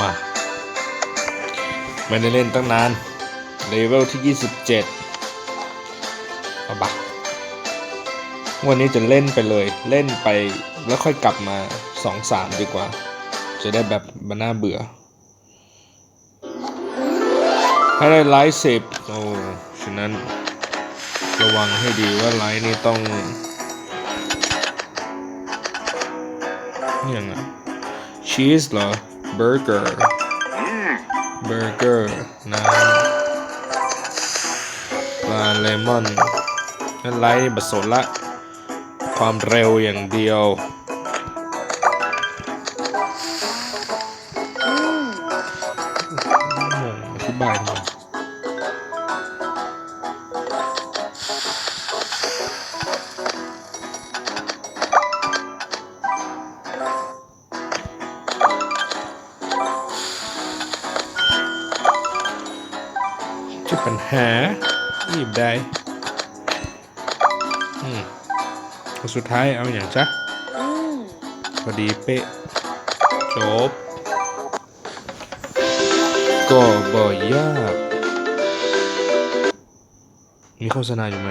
มา ไม่ได้เล่นตั้งนาน เลเวลที่ 27เอาบะวันนี้จะเล่นไปเลย เล่นไปแล้วค่อยกลับมา 2-3 ดีกว่า จะได้แบบมันน่าเบื่อ ให้ได้ไลท์สิบโอ้ฉะนั้นระวังให้ดีว่าไลท์นี่ต้องนี่ยังไงชีสเหรอ เบอร์เกอร์เบอร์เกอร์น้ำปลาเลมอนนั่นไรบัสนละ ความเร็วอย่างเดียว หาหยิบได้อืมคนสุดท้ายเอาอย่างจ๊ะพอดีเป๊ะ จบ ก็บ่ยาก มีโฆษณาอยู่ไหม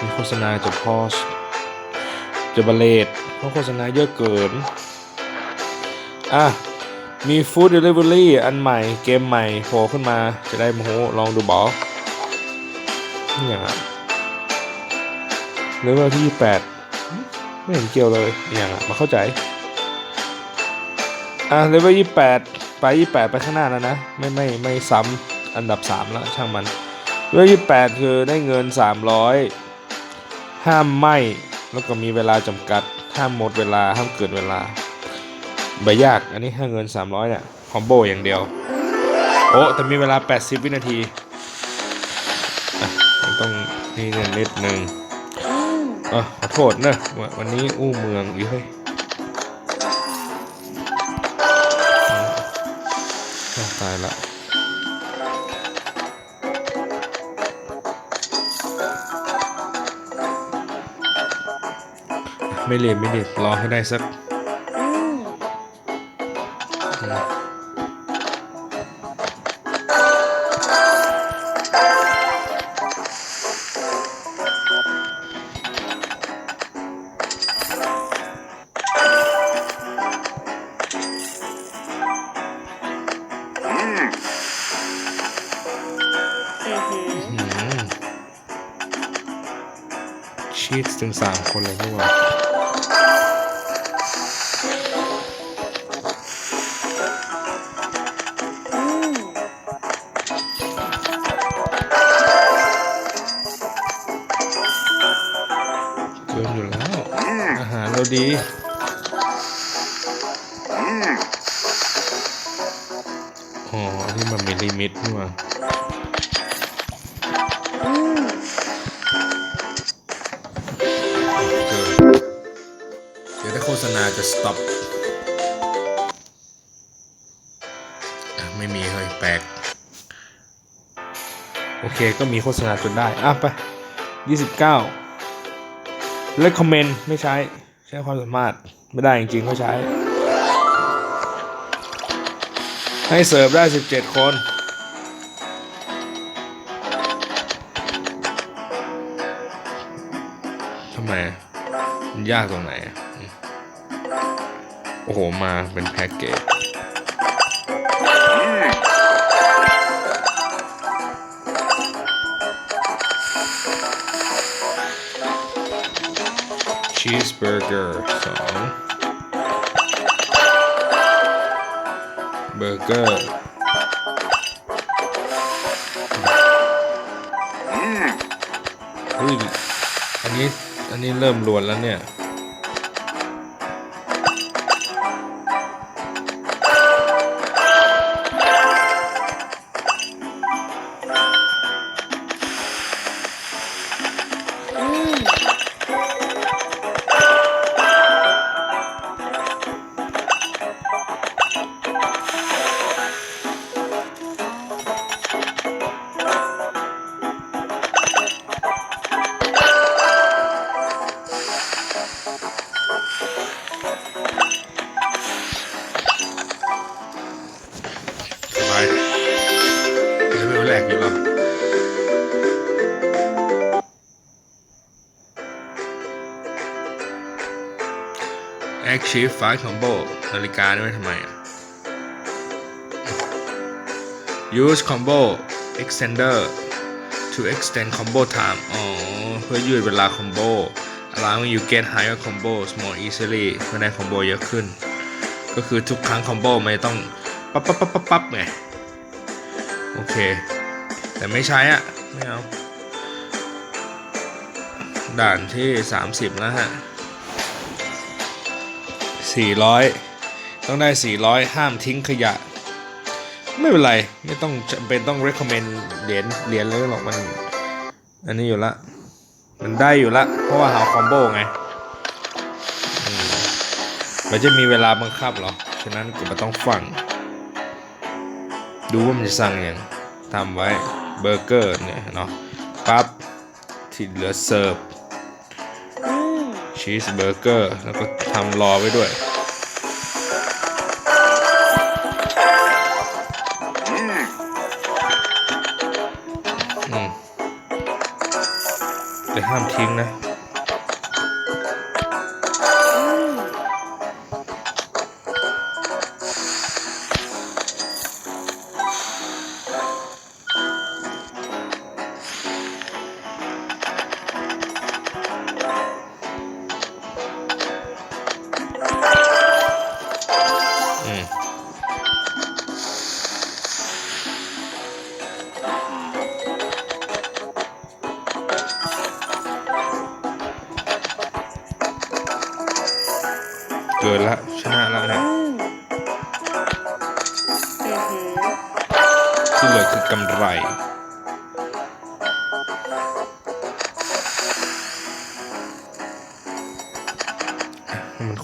มีโฆษณาจะพอสจะบาเลตเพราะโฆษณาเยอะเกิน อะ มีฟู้ดเดลิเวอรี่อันใหม่เกมใหม่โผล่ขึ้นมาจะได้โมโหลองดูบอนี่อย่างอะเลเวลที่ 28 ไม่เห็นเกี่ยวเลยอย่างอะมาเข้าใจ อะเลเวลยี่แปดไปยี่แปดไปข้างหน้าแล้วนะ ไม่ไม่ไม่ซ้ำอันดับสามแล้ว ช่างมันเลเวลยี่แปดคือได้เงินสามร้อยห้ามไหมแล้วก็มีเวลาจำกัด ห้ามหมดเวลา ห้ามเกินเวลา ใบยาก อันนี้ให้เงิน 300เนี่ยคอมโบอย่างเดียว โอ้แต่มีเวลา 80 วินาทีต้องนี่เงินนิดนึงอะขอโทษนะววันนี้อู้เมืองอีกเฮ้ยตายละไม่เรียนไม่เรียนรอให้ได้สัก ชีตถึงสามคนเลยนี่หว่าเไม่มีเฮ้ยแปลก โอเคก็มีโฆษณาจนได้ อะไป29 recommend ไม่ใช้ ใช้ความสามารถ ไม่ได้จริงๆก็ใช้ ให้เสิร์ฟได้17คนทำไมมันยากตรงไหนอะอืมโอ้โห มาเป็นแพ็กเกจ ชีสเบอร์เกอร์สองเบอร์เกอร์เฮ้ยอันนี้ อันนี้เริ่มรวนแล้วเนี่ย ชีฟไฟคอมโบนาฬิกาได้ไหมทำไมอะ use combo extender to extend combo time อ๋อ เพื่อยืดเวลาคอมโบ allowing you get higher combos more easily เพื่อได้คอมโบเยอะขึ้น ก็คือทุกครั้งคอมโบไม่ต้องปั๊บปั๊บป๊บปั๊บปั๊บไง โอเค แต่ไม่ใช้อะ ไม่เอา ด่านที่ 30 แล้วฮะ 400 ต้องได้ 400 ห้ามทิ้งขยะ ไม่เป็นไร ไม่ต้องจำเป็นต้อง recommend เหรียญเหรียญเลยหรอกมัน อันนี้อยู่ละ มันได้อยู่ละ เพราะว่าหาคอมโบไงอืมมันจะมีเวลาบังคับเหรอ ฉะนั้นก็ไม่ต้องฟัง ดูว่ามันจะสั่งอย่างทำไว้เบอร์เกอร์เนี่ยเนาะปั๊บที่เหลือเสิร์ฟอืมชีสเบอร์เกอร์แล้วก็ทำรอไว้ด้วย อืมแต่ห้ามทิ้งนะ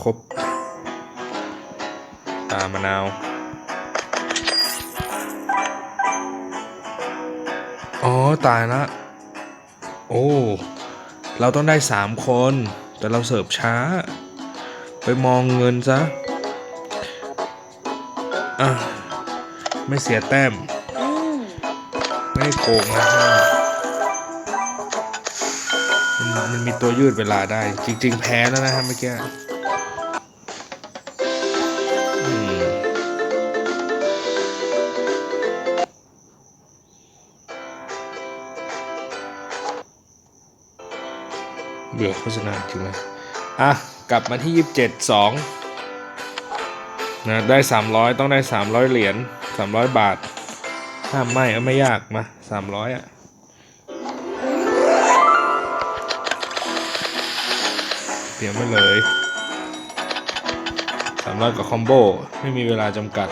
รบตามะนาว อ๋อ ตายละ โอ้ เราต้องได้สามคน แต่เราเสิร์ฟช้า ไปมองเงินซะ อะ ไม่เสียแต้มมไม่โกงนะมันมันมีตัวยืดเวลาได้ จริง ๆ แพ้แล้วนะครับเมื่อกี้ บื่อโฆษณาจริงเลยอะ กลับมาที่ 27 2นะได้ 300 ต้องได้ 300 เหรียญ300 บาท ถ้าไม่ก็ไม่ยากมาสามร้อยอะเตรียมไว้เลยสามร้อยกับคอมโบ ไม่มีเวลาจำกัด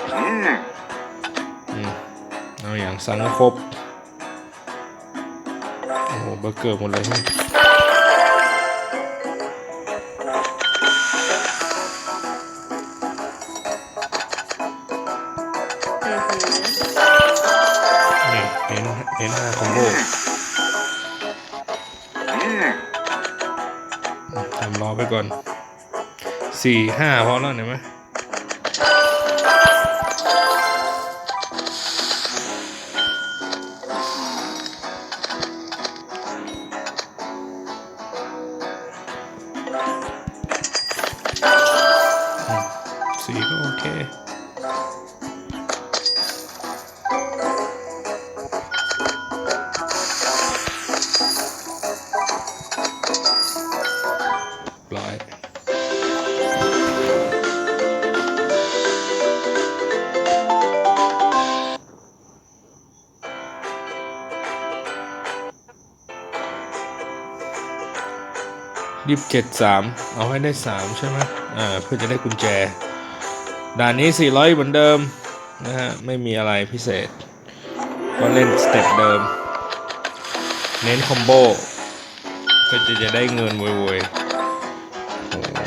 เอาอย่างสั่งให้ครบ โอ้โหเบอร์เกอร์หมดเลย ก่อนสี่ห้าพอแล้วเห็นไหม ยี่สิบเจ็ดสามเอาให้ได้สามใช่ไหมอ่าเพื่อจะได้กุญแจ ด่านนี้400เหมือนเดิมนะฮะไม่มีอะไรพิเศษ ก็เล่นสเต็ปเดิม เน้นคอมโบเพื่อจะจะได้เงินโวยๆโอ้โห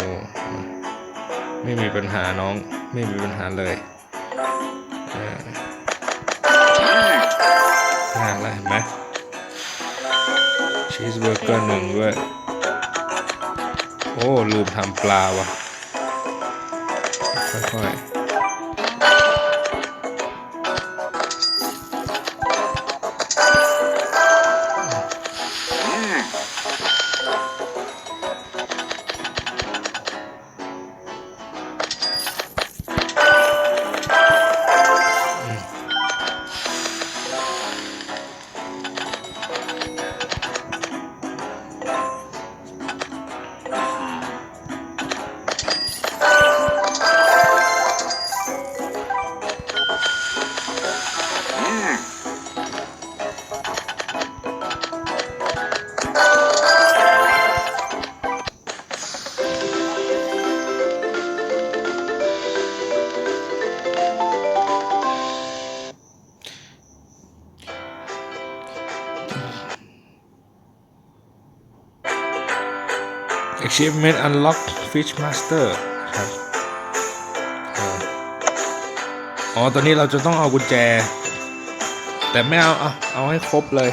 ไม่มีปัญหาน้องไม่มีปัญหาเลยอ่าอ่าแล้วเห็นไหมชีสเบอร์เกอร์หนึ่งด้วย โอ้ลืมทำปลาว่ะค่อย achievement unlock fish master ครับอ๋อ ตอนนี้เราจะต้องเอากุญแจ แต่ไม่เอา เอาเอาให้ครบเลย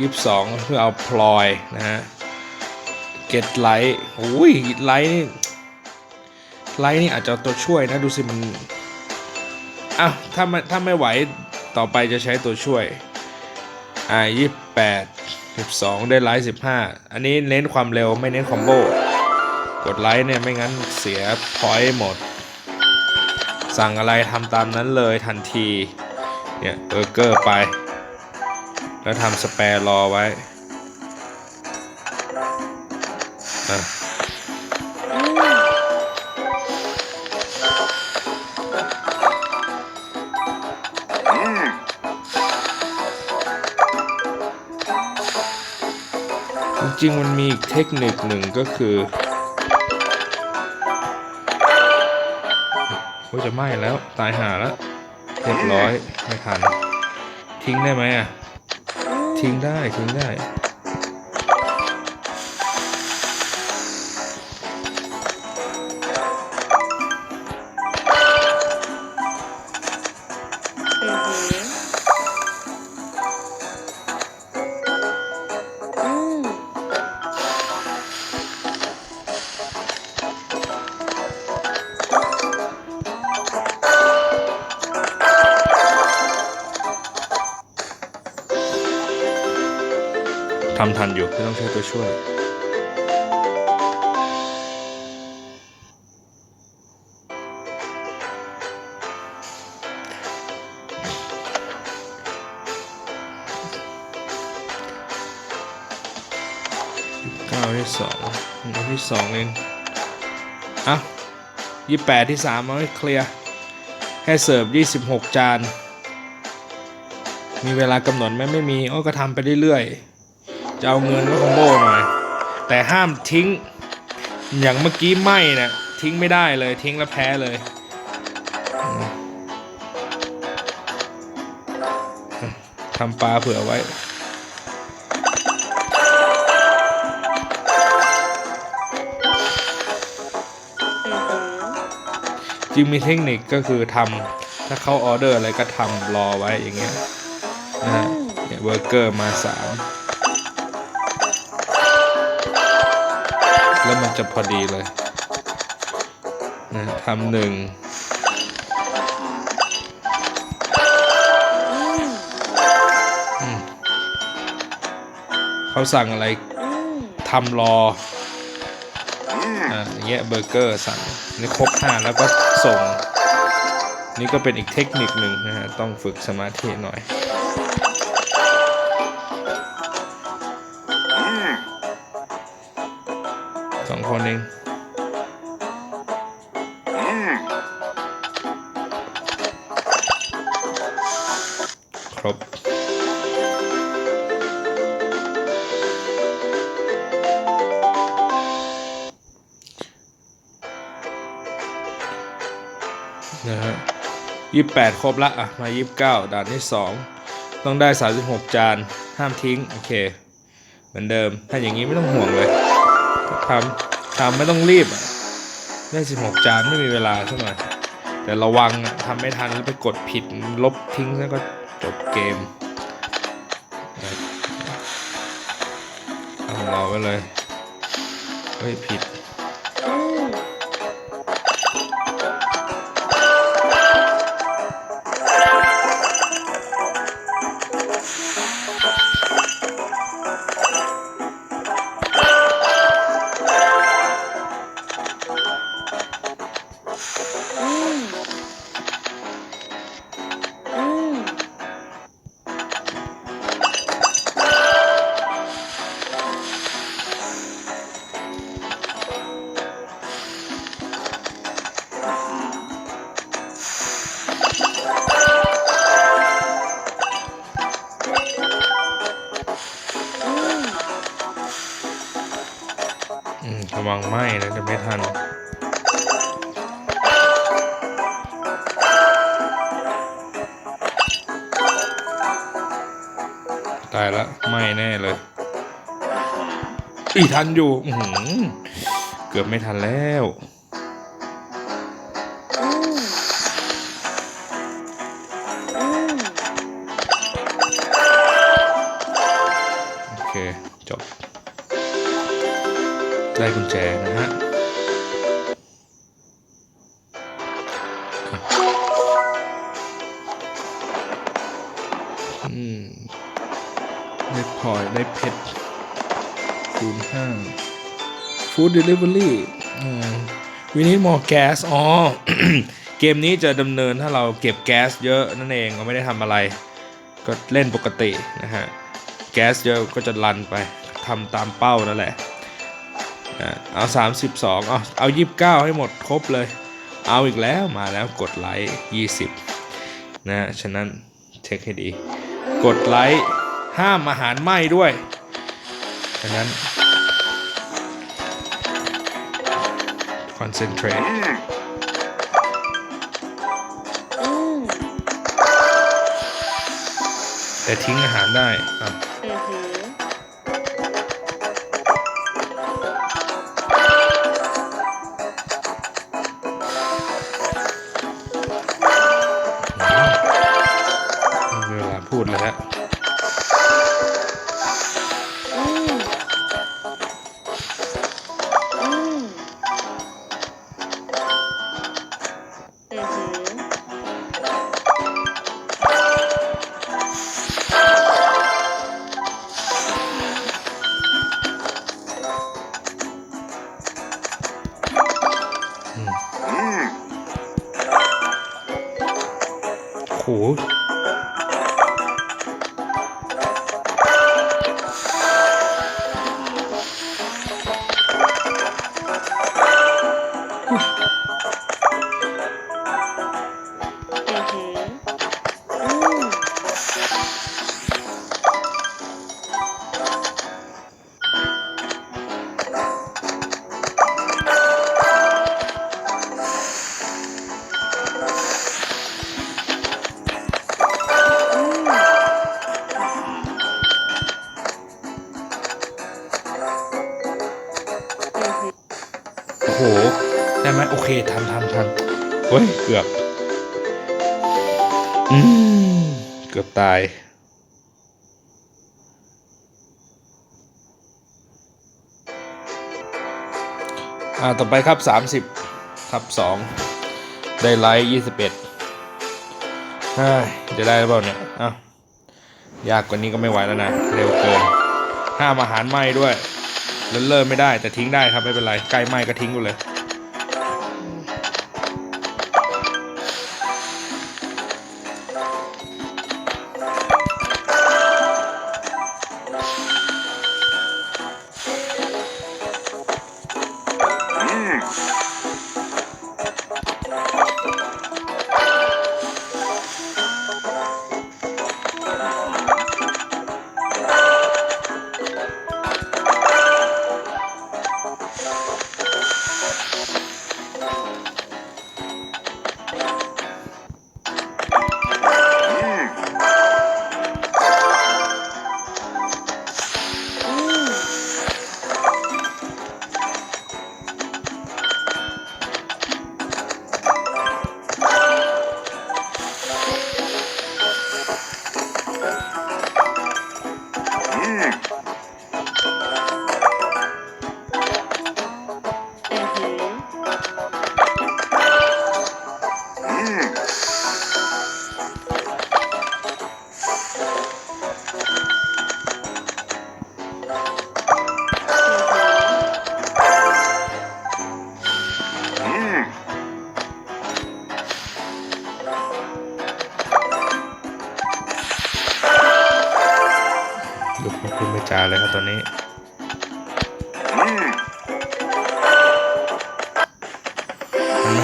ยี่สิบสองเพื่อเอาพลอยนะฮะ get light โอ้ย light นี่ light นี่อาจจะตัวช่วยนะ ดูสิมันอ้าวถ้าไม่ถ้าไม่ไหวต่อไปจะใช้ตัวช่วย อ่ายี่แปด สิบสองได้ไลท์สิบห้าอันนี้เน้นความเร็วไม่เน้นคอมโบ กดไลท์เนี่ยไม่งั้นเสียพอยต์หมด สั่งอะไรทำตามนั้นเลยทันที เนี่ยเบอร์เกอร์ไป แล้วทำสแปร์รอไว้ อะ ริง ๆ มันมีอีกเทคนิคหนึ่งก็คือโอ้ยจะไหม้แล้วตายหาแล้วเรียบร้อยไม่ทัน ทิ้งได้ไหมอะ ทิ้งได้ทิ้งได้ ทำทันอยู่ไม่ต้องใช้ตัวช่วย เก้าที่สองอันที่สองเองอะยี่แปดที่สามเอาให้เคลียร์ให้เสิร์ฟยี่สิบหกจาน มีเวลากำหนดไหมไม่มีอ้ก็ทำไปเรื่อยๆ จะเอาเงินก็คอมโบหน่อย แต่ห้ามทิ้ง อย่างเมื่อกี้ไหมนะ่ะทิ้งไม่ได้เลยทิ้งแล้วแพ้เลยทำปลาเผื่อไว้ จริงมีเทคนิคก็คือทำถ้าเขาออเดอร์อะไรก็ทำรอไว้อย่างเงี้ยนะฮะเนี่ยเบอร์เกอร์มาสาม แล้วมันจะพอดีเลยนะทำหนึ่งเขาสั่งอะไรทำรออ่าเงี้ยเบอร์เกอร์สั่งนี่ครบห้าแล้วก็ส่ง นี่ก็เป็นอีกเทคนิคหนึ่งนะฮะ ต้องฝึกสมาธิหน่อย คนเองครบนะฮะยี่แปดครบละอะ มายี่สิบเก้าด่านที่สองต้องได้สามสิบหกจาน ห้ามทิ้ง โอเค เหมือนเดิม ถ้าอย่างนี้ไม่ต้องห่วงเลยทำ ทำไม่ต้องรีบได้สิบหกจานไม่มีเวลาสักหน่อยแต่ระวังอะทำไม่ทันแล้วไปกดผิดลบทิ้งแล้วก็จบเกมนะทำรอไว้เลย เฮ้ย ผิด ทันอยู่อืเกือบไม่ทันแล้วโอเค จบ ได้กุญแจนะฮะอืมได้พลอยได้เพชร ฟู้ดเดลิเวอรี่วินิ d มอแก๊สอ๋อ เกมนี้จะดำเนินถ้าเราเก็บแก๊สเยอะนั่นเองเราไม่ได้ทำอะไร ก็เล่นปกตินะฮะ แก๊สเยอะก็จะรันไปทำตามเป้านั่นแหละอะเอา 32 เอาเอา 29 ให้หมดครบเลย เอาอีกแล้วมาแล้วกดไลค์20 นะ ฉะนั้นเช็คให้ดี กดไลค์ห้ามอาหารไหม้ด้วย ฉะนั้น concentrate อืมแต่ทิ้งอาหารได้อะอื โอ่าต่อไปครับ 30ทับ2ได้ไลท์21ฮ้ยจะได้หรือเปล่าเนี่ยอ้าวยากกว่านี้ก็ไม่ไหวแล้วนะ เร็วเกินห้ามอาหารไหม้ด้วยเลินเลินไม่ได้แต่ทิ้งได้ครับไม่เป็นไรใกล้ไหม้ก็ทิ้งไปเลย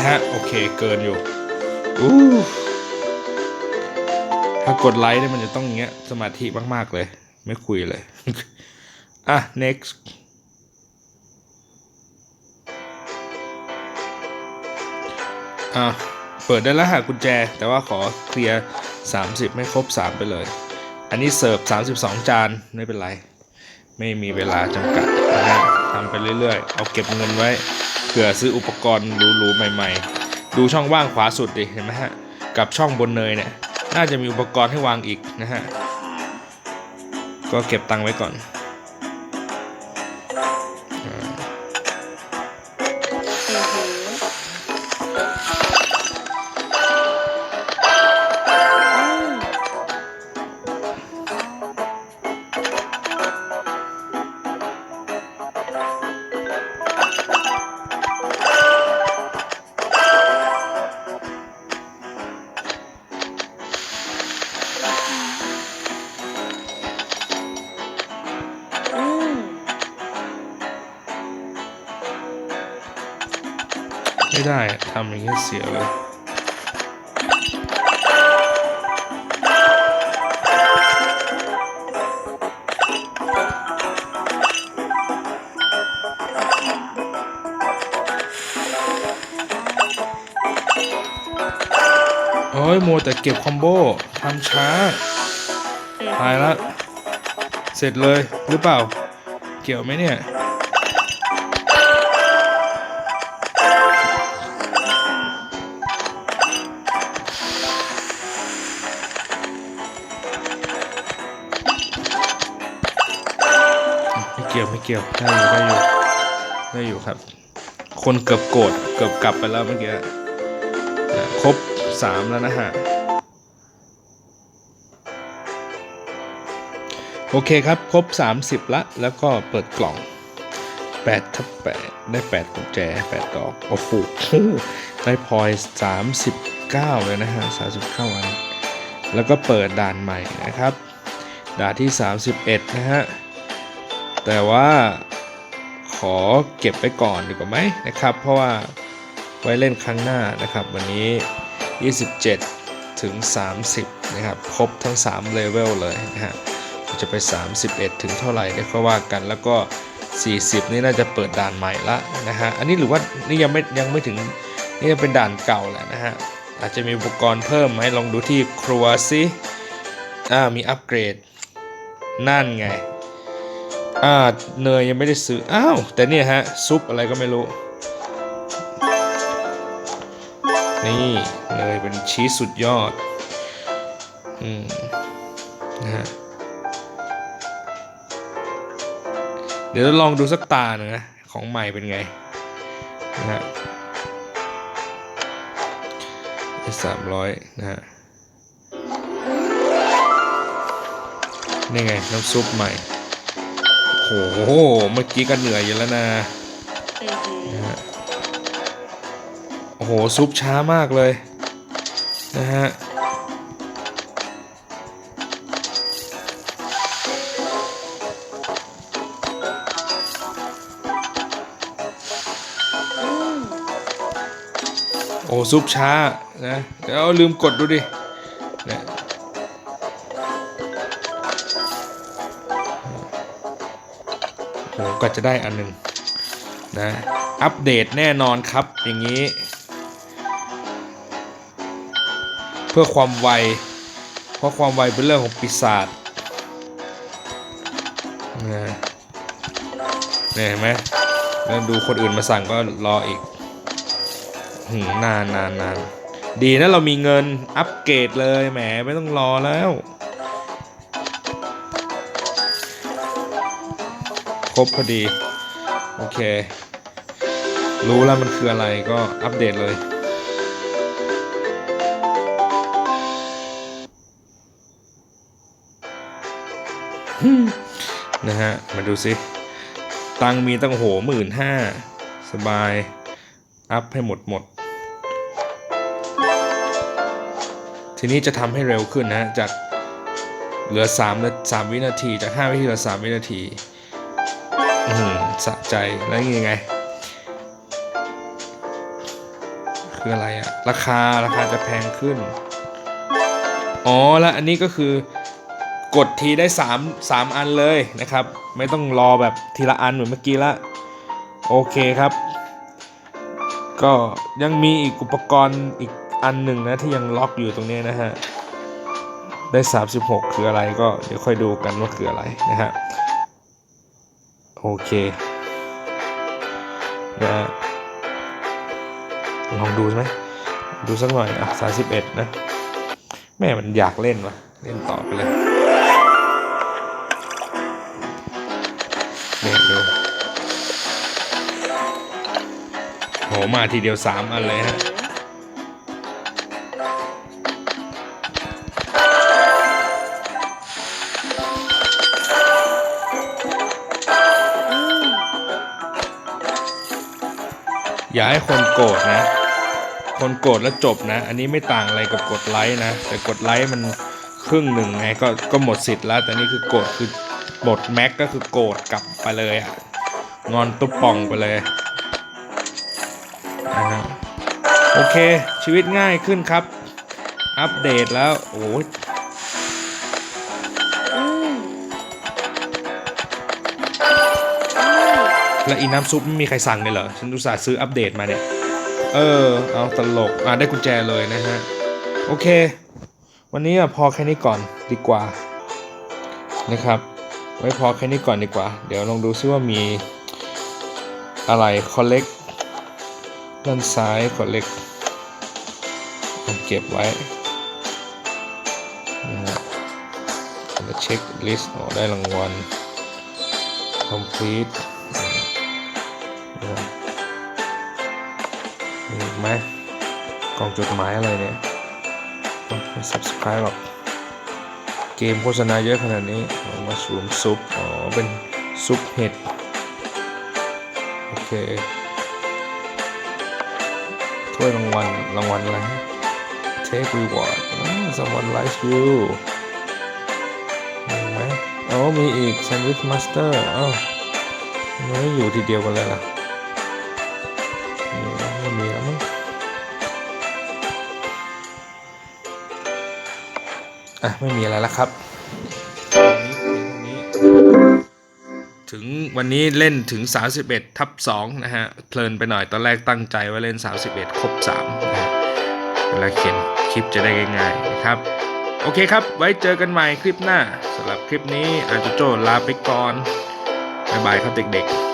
ฮะ โอเคเกินอยู่อู้ถ้ากดไลค์เนี่ยมันจะต้องอย่างเงี้ย สมาธิมากๆเลย ไม่คุยเลย อะ next อะ เปิดได้แล้วหากุญแจ แต่ว่าขอเคลียร์ 30 ไม่ครบ 3 ไปเลย อันนี้เสิร์ฟ 32 จาน ไม่เป็นไร ไม่มีเวลาจำกัดนะฮะทำไปเรื่อยๆ เอาเก็บเงินไว้ ผื่อซื้ออุปกรณ์หรูๆใหม่ๆ ดูช่องว่างขวาสุดดิเห็นไหมฮะกับช่องบนเนยเนี่ยน่าจะมีอุปกรณ์ให้วางอีกนะฮะก็เก็บตังค์ไว้ก่อน ไม่ได้อะทำอย่างนี้เสียเลยโอ้ยโมวแต่เก็บคอมโบทำช้าตายละ เสร็จเลยหรือเปล่า เกี่ยวไหมเนี่ย กี่ยวไม่เกี่ยวได้อยู่ได้อยู่ได้อยู่ครับ คนเกือบโกรธเกือบกลับไปแล้วเมื่อกี้ครบสามแล้วนะฮะโอเคครับครบ 30 ละ แล้วก็เปิดกล่อง8ทับ8ได้8กุญแจ 8 ดอก โอ้โหได้พอยต์39 เลยนะฮะ39วัน แล้วก็เปิดด่านใหม่นะครับ ด่านที่ 31 นะฮะ แต่ว่าขอเก็บไว้ก่อนดีกว่าไหมนะครับ เพราะว่าไว้เล่นครั้งหน้านะครับ วันนี้ 27 ถึง 30 นะครับ ครบทั้ง 3 เลเวลเลยนะฮะจะไป 31 ถึงเท่าไหร่เดี๋ยวค่อยว่ากันแล้วก็ 40 นี่น่าจะเปิดด่านใหม่ละนะฮะอันนี้หรือว่านี่ยังไม่ยังไม่ถึงนี่เป็นด่านเก่าแหละนะฮะอาจจะมีอุปกรณ์เพิ่มไหมลองดูที่ครัวสิอ่ามีอัปเกรดนั่นไง อ่าเนยยังไม่ได้ซื้อ อ้าว แต่เนี่ยฮะ ซุปอะไรก็ไม่รู้ นี่เนยเป็นชีสสุดยอด อืม นะฮะ เดี๋ยวเราลองดูสักตาหนึ่งนะ ของใหม่เป็นไง นะฮะสามร้อยนะฮะ นี่ไง น้ำซุปใหม่ โอ้โห เมื่อกี้ก็เหนื่อยอยู่แล้วนะอือหือนะฮะโอ้โห ซุปช้ามากเลย นะฮะอืมโอ้ซุปช้านะ เดี๋ยวลืมกดดูดิ ก็จะได้อันหนึ่งนะอัปเดตแน่นอนครับอย่างนี้ เพื่อความไว เพราะความไวเป็นเรื่องของปีศาจนะเนี่ยเห็นไหมแล้วดูคนอื่นมาสั่งก็รออีกหืนานนานนานดีนะเรามีเงินอัปเกรดเลยแหมไม่ต้องรอแล้ว ครบพอดี โอเค รู้แล้วมันคืออะไรก็อัปเดตเลย นะฮะ มาดูสิ ตังมีตั้งโหหมื่นห้าสบาย อัพให้หมดหมด ทีนี้จะทำให้เร็วขึ้นนะจากเหลือ3นาสามวินาที จาก 5 วินาทีเหลือ 3 วินาที อืมสะใจแล้วยังไง คืออะไรอะราคาราคาจะแพงขึ้น อ๋อแล้วอันนี้ก็คือกดทีได้3 3อันเลยนะครับ ไม่ต้องรอแบบทีละอันเหมือนเมื่อกี้ละโอเคครับ ก็ยังมีอีกอุปกรณ์อีกอันหนึ่งนะที่ยังล็อกอยู่ตรงนี้นะฮะได้ 36 คืออะไรก็เดี๋ยวค่อยดูกันว่าคืออะไรนะฮะ โอเคนะลองดูไหมดูสักหน่อยอะสาสิบเอ็ดนะ แม่มันอยากเล่นวะเล่นต่อไปเลยเนี่ยดูโหมาทีเดียวสามอันเลยฮะ อย่าให้คนโกรธนะ คนโกรธแล้วจบนะ อันนี้ไม่ต่างอะไรกับกดไลค์นะ แต่กดไลค์มันครึ่งหนึ่งไงก็ก็หมดสิทธิ์แล้ว แต่นี่คือโกรธคือหมดแม็กก็คือโกรธกลับไปเลยอะงอนตุ๊บป่องไปเลยนะฮะโอเคชีวิตง่ายขึ้นครับ อัปเดตแล้ว โอ้ แล้วอีน้ำซุปไม่มีใครสั่งเลยเหรอ ฉันอุตส่าห์ซื้ออัปเดตมาเนี่ย เออ เอาตลก อะได้กุญแจเลยนะฮะ โอเค วันนี้พอแค่นี้ก่อนดีกว่า นะครับ ไว้พอแค่นี้ก่อนดีกว่า เดี๋ยวลองดูซิว่ามีอะไร collect ด้านซ้าย collect เก็บไว้นะฮะเช็คลิสต์ได้รางวัล complete องจดหมายอะไรเนี่ยต้องไป subscribe หรอกเกมโฆษณาเยอะขนาดนี้มัชรูมซุป อ๋อ เป็นซุปเห็ด โอเค ถ้วยรางวัล รางวัลอะไร Take reward อ๋อ someone likes you มีไหมอ๋อมีอีก Sandwich Master อ้าวมันไม่อยู่ทีเดียวกันเลยล่ะ อะไม่มีอะไรแล้วครับถึงวันนี้เล่นถึง 31 ทับ2นะฮะ เพลินไปหน่อยตอนแรกตั้งใจว่าเล่น 31 ครบ3นะฮะเวลาเขียนคลิปจะได้ง่ายๆนะครับ โอเคครับ ไว้เจอกันใหม่คลิปหน้าสำหรับคลิปนี้อาจจะโจลาไปก่อน บ๊ายบายครับเด็กๆ